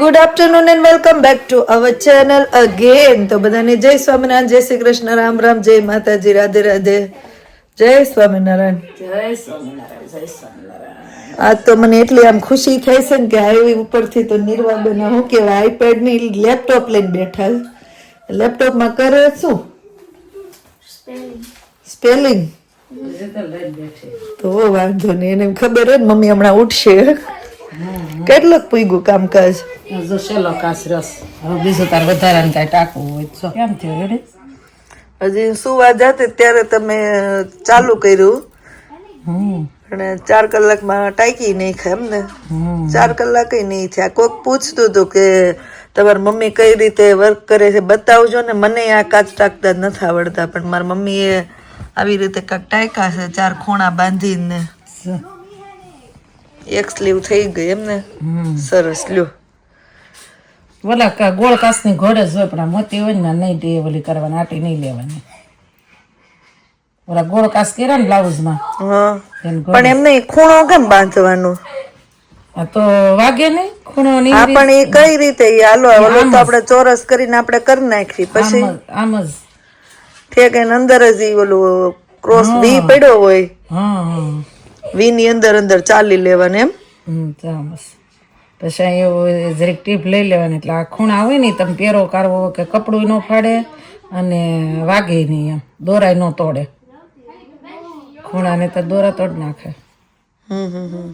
Good afternoon and welcome back to our channel again તો બધાને જય સ્વામિનારાયણ જય શ્રી કૃષ્ણ. રામ રામ જય માતાજી. રાધે રાધે. જય સ્વામિનારાયણ. જય સ્વામિનારાયણ જય સ્વામિનારાયણ. આજ તો મને એટલી આમ ખુશી થઈ છે ને કે હાઈવે ઉપરથી તો નિર્વા બને. હું કેવાય આઈપેડની લેપટોપ લઈને બેઠા લેપટોપમાં કરે શું? સ્પેલિંગ તો લઈને બેઠી. તો વાંધો નહીં. એને ખબર હોય ને મમ્મી હમણાં ઉઠશે. કેટલુંક પૂગ્યું કામકાજ જો શેલો કાસ રસ. હવે બીજું તાર વધારાને કાંઈ ટાંકવું હોય તો. કેમ થયું રેડી હજી સુવા જાતે ત્યારે તમે ચાલુ કર્યું. હમ. અને ચાર કલાકમાં ટાંકી નહીં ખાય એમ ને હમ. ચાર કલાક નહીં થયા. કોઈક પૂછતું હતું કે તમારી મમ્મી કઈ રીતે વર્ક કરે છે બતાવજો ને મને આ કાચ ટાંકતા જ નથી આવડતા. પણ મારી મમ્મીએ આવી રીતે કાંક ટાંક્યા છે ચાર ખૂણા બાંધીને. એક સ્લીવ થઈ ગઈ એમને. સરસ લ્યો. કા ગોળ કાસની ઘોડે જ હોય પણ મોતી હોય ને નહીં દે ઓલી કરવાની આટી નહીં લેવાની. ઓલા ગોળ કાસ કર્યા ને બ્લાઉઝમાં પણ એમને ખૂણો કેમ બાંધવાનો? આ તો વાગે નહીં ખૂણો નહીં હા પણ એ કઈ રીતે? હાલો ઓલો તો આપણે ચોરસ કરીને આપણે કરી નાખી પછી આમ જ- ઠેક એને અંદર જ એ ઓલું ક્રોસ બી પડ્યો હોય. હા હા. વી ની અંદર અંદર ચાલી લેવાનું એમ. ચામસ પછી અહીં એવું જરીક ટીપ લઈ લેવાની એટલે આ ખૂણા હોય નહીં તમે પેરો કાઢવો કે કપડું ન ફાડે અને વાગે નહીં એમ. દોરાય ન તોડે. ખૂણાને તો દોરા તોડ નાખે. હમ હમ હમ.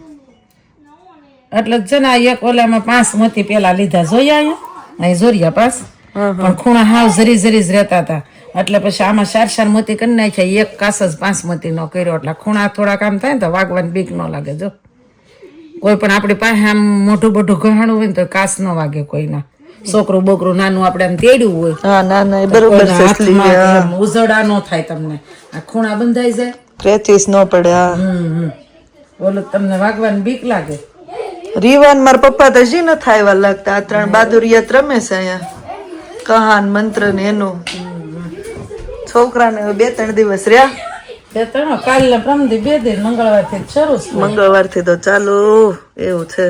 એટલે છે ને એક ઓલામાં પાંચ મોતી પેલા લીધા જોયા અહીંયા? અહીં જોરિયા પાસ પણ ખૂણા હાવ જરી જરી જ રહેતા હતા. એટલે પછી આમાં ચાર ચાર મોતી કરી નાખ્યા. એક કાસ જ પાંચ મોતી નો કર્યો. એટલે ખૂણા થોડાક આમ થાય ને તો વાગવાની બીક ન લાગે જો. કોઈ પણ આપણી પાસે આમ મોટું મોટું ગહાણું હોય ને તો કાસ ન વાગે કોઈના. છોકરું બોકરું નાનું આપણે આમ તેડ્યું હોય હા ના બરોબર થાય તમને. આ ખૂણા બંધાઈ જાય. ક્રેચીસ ન પડે બોલો હમ તમને વાગવાની બીક લાગે? રીવાન મારા પપ્પા તો હજી ન થાય એવા લાગતા. આ ત્રણ બહાદુરિયાત રમે છે અહીંયા. કહાન મંત્ર ને એનું. છોકરાને બે ત્રણ દિવસ રહ્યા. બે ત્રણ કાલે પ્રમદી બે દિન મંગળવારથી શરૂ છે. મંગળવાર તો ચાલુ એવું છે.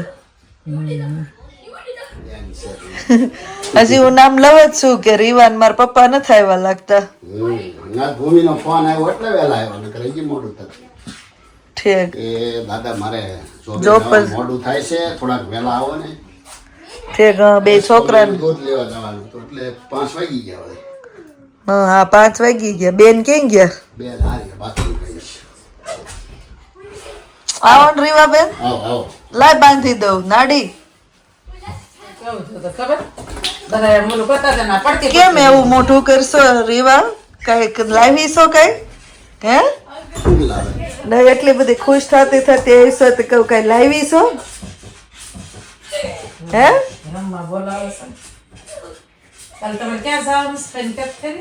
હજી હું નામ લવ જ છું કે રીવાન મારા પપ્પા ન થાય લાગતા. ના ભૂમિનો ફોન આવ્યો એટલે વહેલા આવ્યો નકર હજી મોડું થતું. ઠીક. એ દાદા મારે જોબ મોડું થાય છે થોડાક વહેલા આવો ને. ઠીક બે છોકરા દૂધ લેવા જવાનું એટલે પાંચ વાગી ગયા હા હા પાંચ વાગી ગયા. બેન ક્યાં ગયા? બે હારી બાથરૂમ ગઈ આવો ને રીવા બેન. લાય બાંધી દઉં. નાડી. કેમ એવું મોટું કરશો રીવા? કંઈક લાવી છો કઈ? હે? શું એટલી બધી ખુશ થતી થતી આવીશો તો કહું કઈ લાવી છો હે? બોલાવે છે ક્યાં છે?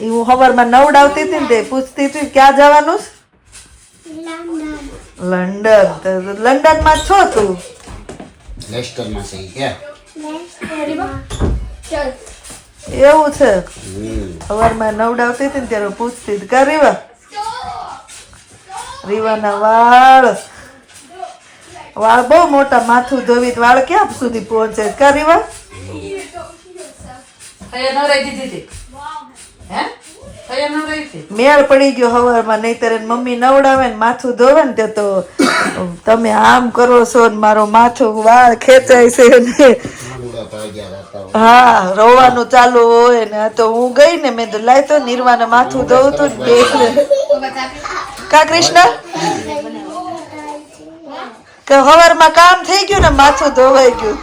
હું સવારમાં નવડાવતી હતી ને તે પૂછતી હતી ક્યાં જવાનું લંડન. લંડનમાં છો તું? લેસ્ટરમાં છે ઈ કે એવું છે? સવારમાં નવડાવતી હતી ને ત્યારે પૂછતી હતી કા રીવા? રીવાના વાળ. વાળ બહુ મોટા માથું ધોવી વાળ ક્યાં સુધી પહોંચે? છે? કા રીવા? મેળ પડી ગયો હવારમાં નહીતર મમ્મી નવડાવે ને માથું ધોવે ને તો તમે આમ કરો છો ને મારો માથું વાળ ખેંચાય છે ને. હા રોવાનું ચાલુ હોય ને આ તો હું ગઈ ને મેં તો લાય તો નિર્વાને માથું ધોવું તું ને બે કા કૃષ્ણ? કે હવારમાં કામ થઈ ગયું ને માથું ધોવાઈ ગયું.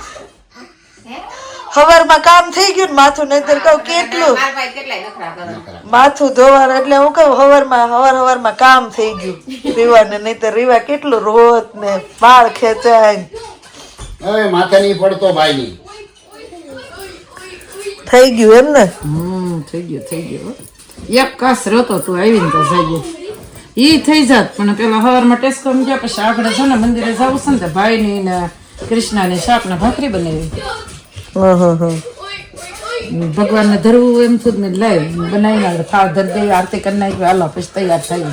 હવારમાં કામ થઈ ગયું ને માથું નહીતર કહું કેટલું? માથું ધોવાનું એટલે હું કહું હવારમાં હવાર હવારમાં કામ થઈ ગયું. રીવાને નહીતર રીવા કેટલું રોત ને વાળ ખેંચાય હવે માથે નહીં પડતો ભાઈ થઈ ગયું એમ ને? હમ થઈ ગયું થઈ ગયું. હો. એક કાસ રહેતો તું આવીને તો થઈ ગયો ઈ થઈ જાત પણ પેલા હવારમાં ટેસ્કો ગયા પછી આપણે છે ને મંદિરે જવું છે ને ભાઈ ની ને કૃષ્ણાની શાક ને ભાખરી બનાવી. ભગવાનને ધરવું એમ થયું ને લાય બનાવી નાખે થાળ ધર દઈ આરતી કરી નાખી હાલો પછી તૈયાર થઈ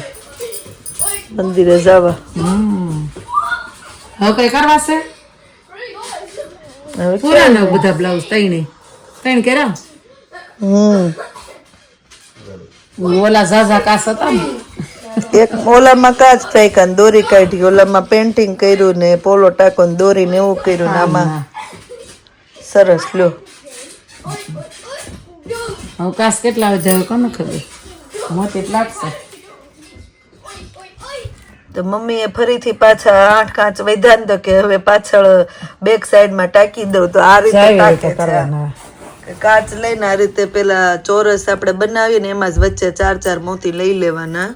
મંદિરે જવા. હમ. હવે કઈ કરવા છે? પૂરા ને બધા બ્લાઉઝ તઈને તઈને કર્યા? હમ. ઓલા ઝાઝા કાસ હતા ને. એક ઓલામાં કાચ ફેંકા દોરી કાઢી ઓલામાં પેન્ટિંગ કર્યું ને પોલો ટાકો ને દોરી ને એવું કર્યું ને આમાં. સરસ લ્યો. અવકાશ કેટલા વધારે કોને ખબર? મોત જ લાગશે તો મમ્મીએ ફરીથી પાછા આઠ કાચ વૈધાન તો કે હવે પાછળ બેક સાઈડમાં ટાંકી દઉં તો આ રીતે ટાંકે છે. કાચ લઈને આ રીતે પેલા ચોરસ આપણે બનાવીએ ને એમાં જ વચ્ચે ચાર ચાર મોતી લઈ લેવાના.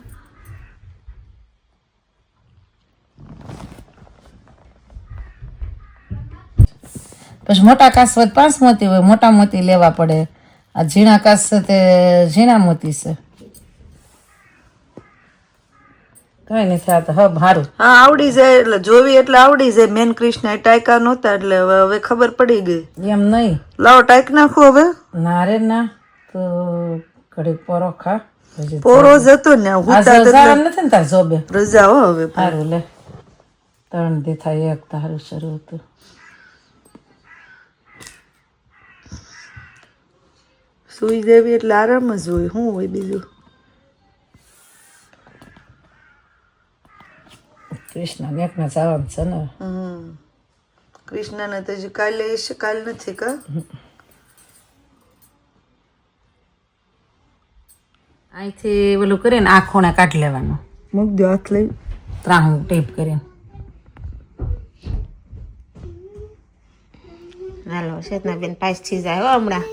પછી મોટા કાસ હોય તો પાંચ મોતી હોય મોટા મોતી લેવા પડે. આ ઝીણા કાસ છે તે ઝીણા મોતી છે. કઈ નથી આ તો હબ હારું હા આવડી જાય એટલે જોવી એટલે આવડી જાય. મેન કૃષ્ણ ટાયકા નહોતા એટલે હવે હવે ખબર પડી ગઈ. એમ નહીં. લાવો ટાઈક નાખો હવે. ના રે ના તો ઘડીક પોરો ખા. પોરો જ હતો ને હુતા નથી ને તાર જોબે? રજા હો હવે સારું લે. ત્રણ દી થાય એક તારું શરૂ હતું. સુઈ જવી એટલે આરામ જ હોય. શું હોય બીજું? કૃષ્ણ એકના જવાનું છે ને. કૃષ્ણને તો હજી કાલે હશે કાલ નથી કા? અહીંથી ઓલું કરીને આ ખૂણે કાઢી લેવાનું. મૂક દો હાથ લઈ. ત્રાણું ટેપ કરીને. હાલો શેતનાબેન પાસથી જાય હમણાં.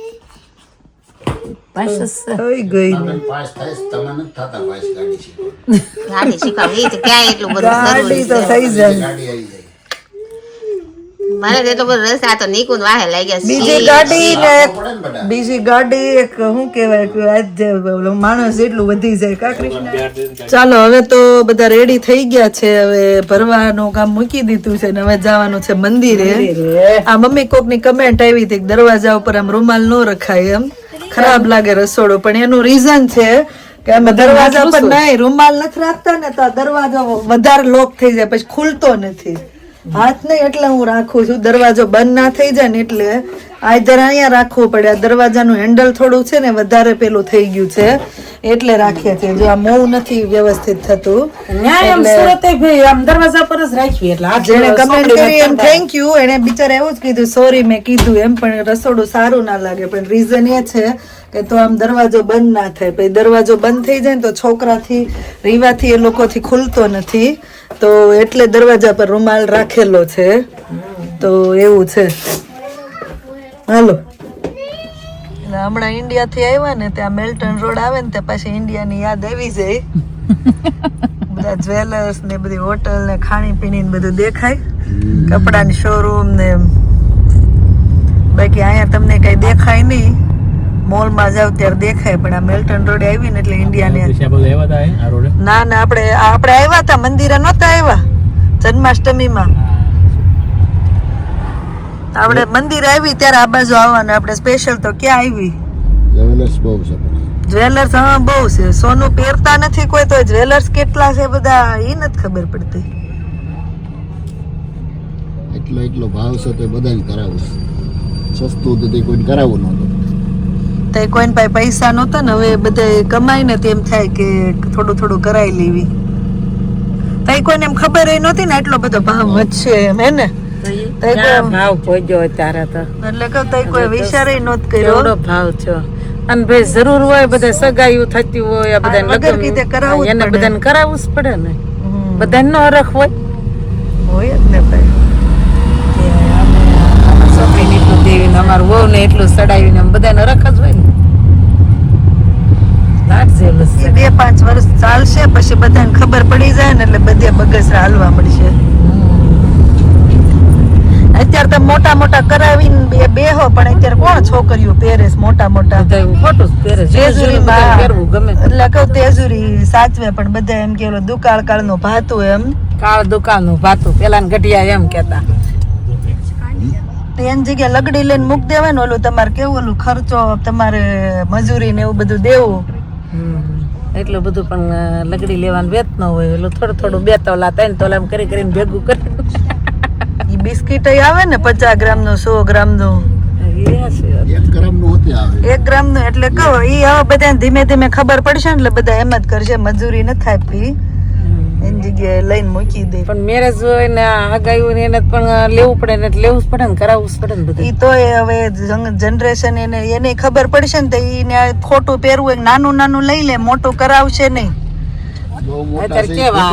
પાછું થઈ ગઈ પાસ થાય છે, થતા પાસ ગાડી શીખવા ગાડી શીખવવી તો ક્યાં એટલું બધું ગાડી તો થઈ જાય. ગાડી આવી જાય. મને તો એટલું બધું રસ્તા તો નીકું વાહે લાગ્યા છે. બીજી ગાડી ને એક બીજી ગાડી શું કહેવાય કે આજ માણસ એટલું વધી જાય કા કૃષ્ણ? ચાલો હવે તો બધા રેડી થઈ ગયા છે. હવે ભરવાનું કામ મૂકી દીધું છે ને હવે જવાનું છે મંદિરે. આ મમ્મી કોકની કમેન્ટ આવી હતી કે દરવાજા ઉપર આમ રૂમાલ નો રખાય એમ. ખરાબ લાગે રસોડું પણ એનું રીઝન છે કે અમે દરવાજા પર નહીં રૂમાલ નથી રાખતા ને તો દરવાજો વધારે લોક થઈ જાય પછી ખુલતો નથી. હાથ નહીં એટલે હું રાખું છું. દરવાજો બંધ ના થઈ જાય ને એટલે આઈધર અહીંયા રાખવું પડે. આ દરવાજાનું હેન્ડલ થોડું છે ને વધારે પેલું થઈ ગયું છે. એટલે રાખીએ છીએ. જો આ મોવ નથી વ્યવસ્થિત થતું. દરવાજા પર જ રાખવી એટલે જેને કમેન્ટ કરી એમ થેન્ક યુ એને બિચારા એવું જ કીધું સોરી મેં કીધું એમ પણ રસોડું સારું ના લાગે. પણ રીઝન એ છે કે તો આમ દરવાજો બંધ ના થાય. પછી દરવાજો બંધ થઈ જાય ને તો છોકરાથી રીવાથી એ લોકોથી ખુલતો નથી. તો એટલે દરવાજા પર રૂમાલ રાખેલો છે. તો એવું છે. હાલો. હમણાં ઇન્ડિયા થી આવ્યા ને ત્યાં મેલ્ટન રોડ આવે ને ત્યાં પાછી ઇન્ડિયા ની યાદ આવી જાય. બધા જ્વેલર્સ ને બધી હોટલ ને ખાણી પીણી ને બધું દેખાય. કપડાની શોરૂમ ને બાકી અહીંયા તમને કઈ દેખાય નહીં. મોલમાં જાવ ત્યારે દેખાય પણ આ મેલ્ટન રોડે આવીને એટલે ઇન્ડિયાને ના ના આપણે આપણે આવ્યા હતા મંદિરે નહોતા આવ્યા. જન્માષ્ટમીમાં. આપણે મંદિર આવી ત્યારે આ બાજુ આવવાનું. આપણે સ્પેશિયલ તો ક્યાં આવી? જ્વેલર્સ બહુ છે જ્વેલર્સ હા બહુ છે. સોનું પહેરતા નથી કોઈ તો જ્વેલર્સ કેટલા છે બધા એ નથી ખબર પડતી. એટલો એટલો ભાવ છે તો બધાને કરાવું સસ્તું તો કોઈને કરાવવું નહોતું. તો કોઈને પાસે પૈસા નહોતા ને હવે બધે કમાય ને તેમ થાય કે થોડું થોડું કરાવી લેવી. તઈ કોઈને એમ ખબર એ નહોતી ને એટલો બધો ભાવ વધશે એમ હે ને? ભાવ પહોંચ્યો અત્યારે તો? એટલે કહું તઈ કોઈ વિચારે નહોત કર્યો કેવડો ભાવ થયો? અને ભાઈ જરૂર હોય બધા સગાયું થતી હોય આ બધાને લગ્ન કરાવવું એને બધાને કરાવવું જ પડે ને? બધાને નો અરખ હોય? હોય જ ને ભાઈ કે અમે અમારી છોકરીને એટલું દેવીને અમારું વહુને એટલું સડાવીને બધાને હરખ જ હોય ને. બે પાંચ વર્ષ ચાલશે પછી બધાને ખબર પડી જાય ને એટલે બધે બગસરા હાલવા મળશે. અત્યારે તો મોટા મોટા કરાવીને બે બેહો પણ અત્યારે કોણ છોકરીઓ પહેરે મોટા મોટા? ખોટું પહેરે તેજુરી પહેરવું ગમે એટલે કહું તેજુરી સાચવે પણ બધા એમ કે દુકાળ કાળનું ભાતું એમ. કાળ દુકાનનું ભાતું. પેલા ગઢિયા એમ કેતા તો એની જગ્યાએ લગડી લઈને મૂક દેવાનું ને ઓલું તમારે કેવું ઓલું ખર્ચો તમારે મજૂરી ને એવું બધું દેવું. એટલું બધું પણ લગડી લેવાનું વેત ન હોય એટલું થોડું થોડું બે તોલા ત્રણ તોલા એમ કરી કરીને ભેગું કરી. ઈ બિસ્કિટ આવે ને પચાસ ગ્રામનું સો ગ્રામનું એક ગ્રામનું હોતે આવે. એક ગ્રામનું એટલે કહો એ હવે બધા ધીમે ધીમે ખબર પડશે ને એટલે બધા એમ જ કરશે મજૂરી નથી આપી એની જગ્યાએ લઈને મૂકી દે. પણ મેરેજ હોય ને આગાયું ને એને પણ લેવું પડે ને લેવું જ પડે ને કરાવવું જ પડે ને બધું. ઈ તોય હવે જનરેશન એને એને ખબર પડશે ને તો એને ખોટું પહેરવું હોય નાનું નાનું લઈ લે મોટું કરાવશે નહીં. અત્યારે કેવા.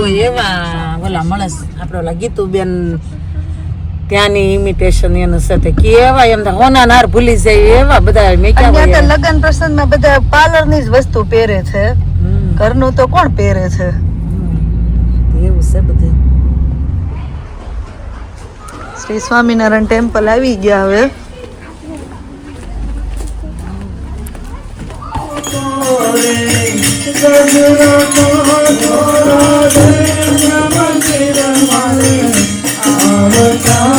હોય એવા ઓલા માણસ આપણે ઓલા ગીતુબેન ત્યાંની ઇમિટેશન એનું સાથે કેવા એમ તો હોના નાર ભૂલી જાય એવા બધા મેં અને ત્યાં તો લગ્ન પ્રસંગમાં બધા પાર્લરની જ વસ્તુ પહેરે છે. ઘરનું તો કોણ પહેરે છે? એવું છે બધું શ્રી સ્વામિનારાયણ ટેમ્પલ આવી ગયા હવે પ્રેમ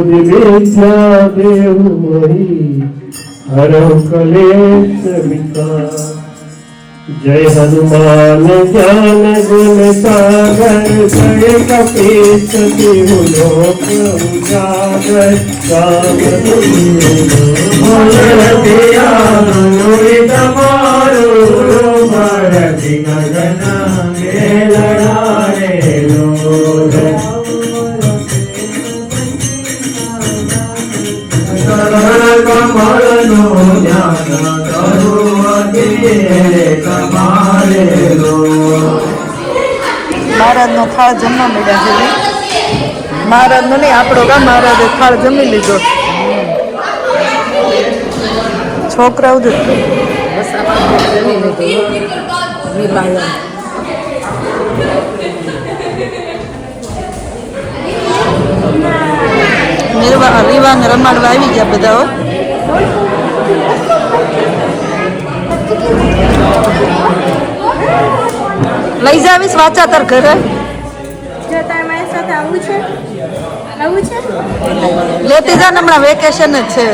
બુદ્ધિ વિદ્યા દેવ મહી હરો કલેશ વિકાર જય હનુમાન જ્ઞાન ગુણ સાગર જય કપીશ દેવ કમારે મહારાજ નો થાળ જમવા મળ્યા છે મહારાજનો નહીં, આપણો કા મહારાજે થાળ જમી લીધો. છોકરાઓ નિર્વા રીવાને રમાડવા આવી ગયા બધાઓ. લઈ જાવીશ વાંચા તાર ઘરે લેતી જા હમણાં વેકેશન જ છે.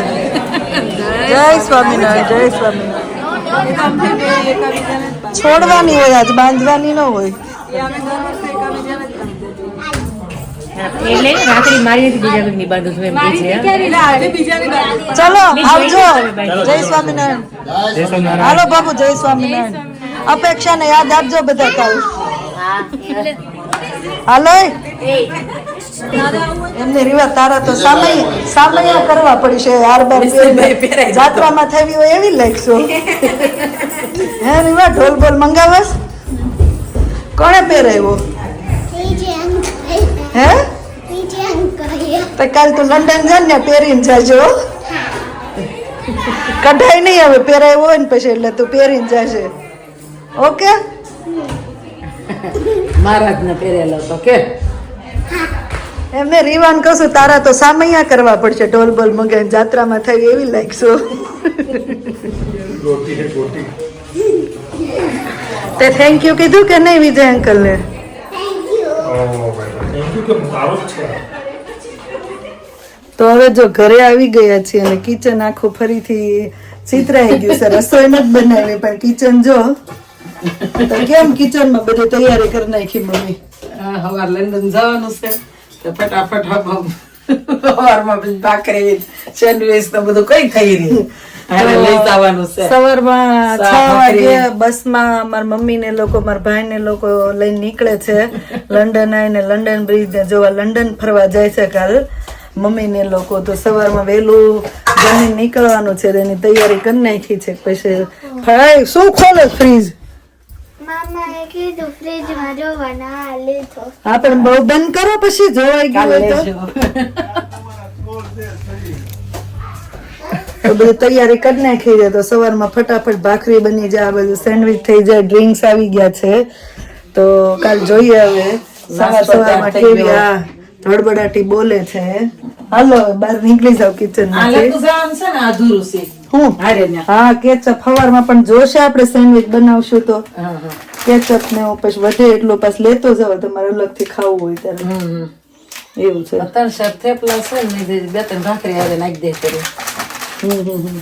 જય સ્વામિનારાયણ જય સ્વામિનારાયણ. છોડવાની હોય આજ બાંધવાની ન હોય. એટલે રાખડી મારી નથી બીજા કોઈની બાંધું છું એમ કે છે ચલો આવજો. જય સ્વામિનારાયણ. હાલો બાબુ જય સ્વામિનારાયણ. અપેક્ષા ને યાદ આપજો બધા કાલ. હાલો? એમની રીવા તારા તો સામય સામયા કરવા પડશે હાર બાર જાત્રામાં થવી હોય એવી લાગશો હે રીવા ઢોલ બોલ મંગાવસ? કોણે પહેરાવ્યો? હે? તો કાલ તું લંડન જા ને પહેરીને જાજો. હો. કઢાઈ નહીં હવે પહેરાવ્યો હોય ને પછી એટલે તું પહેરીને જાશે ઓકે? મહારાજને પહેરેલો તો કે એમને રીવાન કશું તારા તો સામૈયા કરવા પડશે ઢોલ બોલ મગાઈને જાત્રામાં થઈ એવી લાગશો તે થેન્ક યુ કીધું કે નહીં વિજય અંકલ ને તો હવે જો ઘરે આવી ગયા છીએ અને કિચન આખું ફરીથી ચિતરાઈ ગયું છે. રસોઈ નથી બનાવી પણ કિચન જો તો કેમ કિચનમાં બધી તૈયારી કરી નાખી મમ્મી? હવાર લંડન જવાનું છે તો ફટાફટ હમ સવારમાં ભાખરી સેન્ડવીચ ને બધું કઈ ખાઈ રહી. લઈ સવારમાં છ વાગે બસમાં મારા મમ્મી ને લોકો મારા ભાઈ ને લોકો લઈને નીકળે છે. લંડન આવીને લંડન બ્રિજ ને જોવા લંડન ફરવા જાય છે કાલ. મમ્મી ને લોકો તો સવારમાં વહેલું જમીન નીકળવાનું છે એની તૈયારી કરી નાખી છે. પછી શું ખોલે ફ્રીજ મામાએ કીધું ફ્રીજમાં જોવાના લીધો. હા પણ બહુ બંધ કરો પછી જોવાઈ ગયું તો. લેજો. તૈયારી કરી નાખી છે તો સવારમાં ફટાફટ ભાખરી બની જાય આ બધું સેન્ડવિચ થઈ જાય ડ્રિંક્સ આવી ગયા છે. તો કાલ જોઈએ હવે. સવાર સવારમાં કેવી. આ ધડબડાટી બોલે છે. હાલો બહાર નીકળી જાવ કિચન છે ને અધૂરું છે હું? હા કેચઅપ ફવારમાં પણ જોશે આપણે સેન્ડવિચ બનાવશું તો. કેચઅપ ને હું પછી વધે એટલો પાસ લેતો જવા તમારે અલગથી ખાવું હોય ત્યારે. એવું છે. ત્રણ ચાર થેપલા છે ને બે ત્રણ ભાખરી આવે નાખી દે કરી હમ હમ હમ.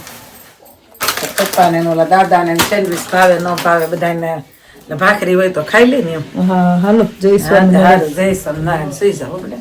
પપ્પાને ને ઓલા દાદાને સેન્ડવીચ ભાવે ન ભાવે બધાને ભાખરી હોય તો ખાઈ લે ને એમ. હા હાલો જય સ્વામિનારાયણ. જય સ્વામિનારાયણ. સુઈ જાઓ આપણે